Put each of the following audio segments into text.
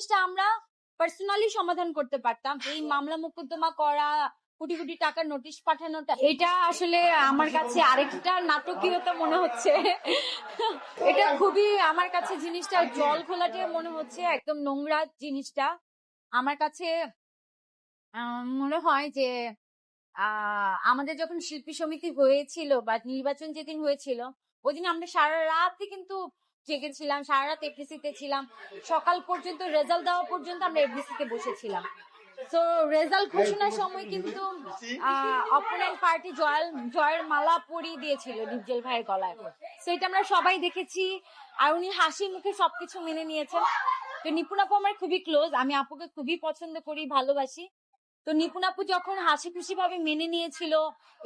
জিনিসটা আমরা পার্সোনালি সমাধান করতে পারতাম। এই মামলা মোকদ্দমা করা কোটি কোটি টাকার নোটিশ পাঠানোটা এটা আসলে আমার কাছে আরেকটা নাটকীয়তা মনে হচ্ছে। এটা খুবই আমার কাছে জিনিসটা জল ঘোলাটে মনে হচ্ছে একদম নোংরা জিনিসটা। আমার কাছে মনে হয় যে আহ, আমাদের যখন শিল্পী সমিতি হয়েছিল বা নির্বাচন যেদিন হয়েছিল ওই আমরা সারা রাতই কিন্তু জেগেছিলাম সারা রাত এফডিসিতে ছিলাম। সকাল পর্যন্ত রেজাল্ট দেওয়া পর্যন্ত আমরা এফডিসিতে বসেছিলাম। তো রেজাল্ট ঘোষণার সময় কিন্তু অপোনেন্ট পার্টি জয়ের জয়ের মালা পরিয়ে দিয়েছিল ডিপজল ভাইয়ের গলায়। এটা আমরা সবাই দেখেছি আর উনি হাসি মুখে সবকিছু মেনে নিয়েছেন। তো নিপুণ আপু আমার খুবই ক্লোজ আমি আপুকে খুবই পছন্দ করি, ভালোবাসি। তো নিপুণ আপু যখন হাসি খুশি ভাবে মেনে নিয়েছিল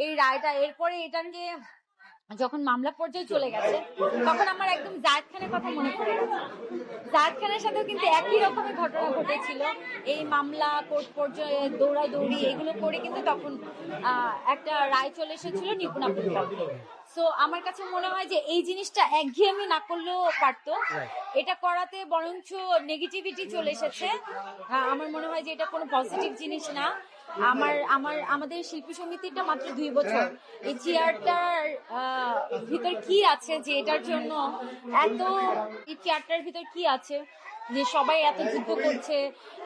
এই রায়টা, এরপরে এটাকে যখন মামলা পর্যায়ে চলে গেছে, তখন আমার একদম জায়দ খানের কথা মনে পড়ে গেছে। জায়দ খানের সাথেও কিন্তু একই রকমের ঘটনা ঘটেছিল। এই মামলা, কোর্ট পর্যায়ে দৌড়াদৌড়ি, এগুলো করে কিন্তু তখন একটা রায় চলে এসেছিল নিপুণা সো আমার কাছে মনে হয় যে এই জিনিসটা একঘেয়েমি না করলেও পারতো। এটা করাতে বরঞ্চ নেগেটিভিটি চলে এসেছে। আহ, আমার মনে হয় যে এটা কোনো পজিটিভ জিনিস না। আমার আমার আমাদের শিল্পী সমিতিটা মাত্র দুই বছর। এই চেয়ারটার ভিতর কি আছে যে এটার জন্য এত এই চেয়ারটার ভিতর কি আছে? যে সবাই এত যুদ্ধ করছে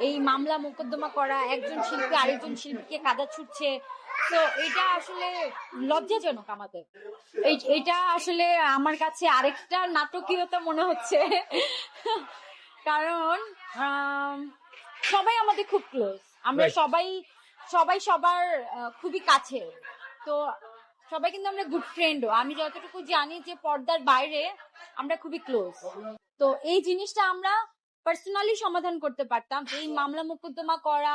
এই মামলা মোকদ্দমা করা একজন শিল্পী আরেকজন শিল্পীকে কাদা ছুটছে। তো এটা আসলে লজ্জাজনক আমাদের। এই- এটা আসলে আমার কাছে আরেকটা নাটকীয়তা মনে হচ্ছে। কারণ সবাই আমাদের খুব ক্লোজ আমরা সবাই সবাই সবার খুবই কাছে তো সবাই কিন্তু আমরা গুড ফ্রেন্ডও আমি যতটুকু জানি যে পর্দার বাইরে আমরা খুবই ক্লোজ তো এই জিনিসটা আমরা পার্সোনালি সমাধান করতে পারতাম। এই মামলা মোকদ্দমা করা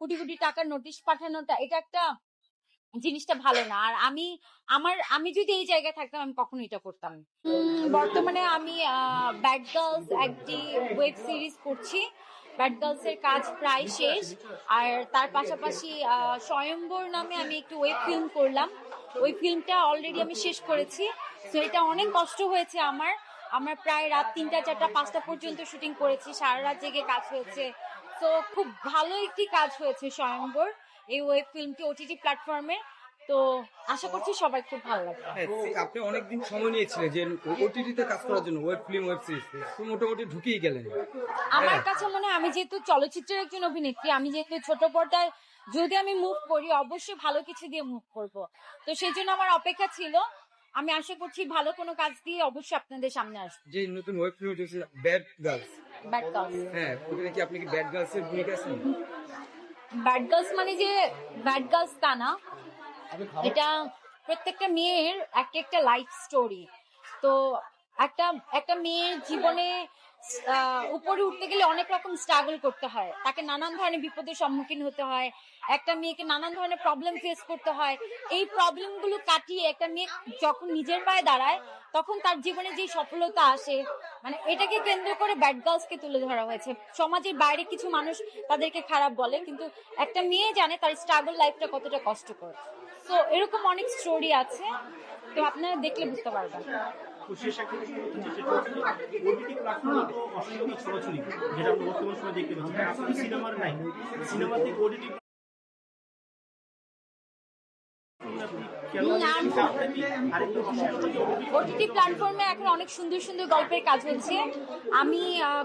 কোটি কোটি টাকার নোটিশ পাঠানোটা এটা একটা জিনিসটা ভালো না। আর আমি আমার আমি যদি এই জায়গায় থাকতাম আমি কখনো এটা করতাম বর্তমানে আমি ব্যাড গার্লস একটি ওয়েব সিরিজ করছি। ব্যাড গার্লস এর কাজ প্রায় শেষ। আর তার পাশাপাশি স্বয়ম্বর নামে আমি একটু ওয়েব ফিল্ম করলাম। ওই ফিল্মটা অলরেডি আমি শেষ করেছি। তো এটা অনেক কষ্ট হয়েছে আমার। আমরা প্রায় রাত তিনটা চারটা পাঁচটা পর্যন্ত শুটিং করেছি সারা রাত জেগে কাজ হয়েছে। তো খুব ভালো একটি কাজ হয়েছে স্বয়ম্বর এই ওয়েব ফিল্মটি ওটিটি প্ল্যাটফর্মে তো আশা করছি সবাই খুব ভালো লাগবে। হ্যাঁ, আপনি অনেকদিন সময় নিয়েছিলেন যে ওটিটিতে কাজ করার জন্য ওয়েব ফিল্ম ওয়েব সিরিজ তো মোটামুটি ঢুকিয়ে গেলেন। আমার কাছে মনে হয় আমি যেহেতু চলচ্চিত্রের একজন অভিনেত্রী আমি যেহেতু ছোট পর্দায় যদি আমি মুভ করি অবশ্যই ভালো কিছু দিয়ে মুভ করব। তো সেই জন্য আমার অপেক্ষা ছিল আমি আশা করছি ভালো কোনো কাজ দিয়ে অবশ্যই আপনাদের সামনে আসব। যে নতুন ওয়েব সিরিজ হচ্ছে ব্যাড গার্লস ব্যাড গার্লস হ্যাঁ ওখানে কি আপনি কি ব্যাড গার্লস এর ভূমিকা আছেন? ব্যাড গার্লস মানে যে ব্যাড গার্লস তা না এটা প্রত্যেকটা মেয়ের একটা একটা লাইফ স্টোরি তো একটা একটা মেয়ের জীবনে উপরে উঠতে গেলে অনেক রকম স্ট্রাগল করতে হয়। তাকে নানান ধরনের বিপদের সম্মুখীন হতে হয়। একটা মেয়েকে নানান ধরনের প্রবলেম ফেস করতে হয়। এই প্রবলেমগুলো কাটিয়ে একটা মেয়ে যখন নিজের পায়ে দাঁড়ায়, তখন তার জীবনে যে সফলতা আসে মানে এটাকে কেন্দ্র করে ব্যাড গার্লসকে তুলে ধরা হয়েছে। সমাজের বাইরে কিছু মানুষ তাদেরকে খারাপ বলে, কিন্তু একটা মেয়ে জানে তার স্ট্রাগল লাইফটা কতটা কষ্টকর। তো এরকম অনেক স্টোরি আছে। তো আপনারা দেখলে বুঝতে পারবেন। ওটিটি প্ল্যাটফর্মে এখন অনেক সুন্দর সুন্দর গল্পের কাজ হচ্ছে। আমি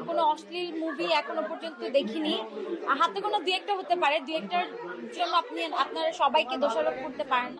কোনো অশ্লীল মুভি এখনও পর্যন্ত দেখিনি। হাতে কোনো দু একটা হতে পারে, দু একটার জন্য আপনি, আপনারা সবাইকে দোষারোপ করতে পারেন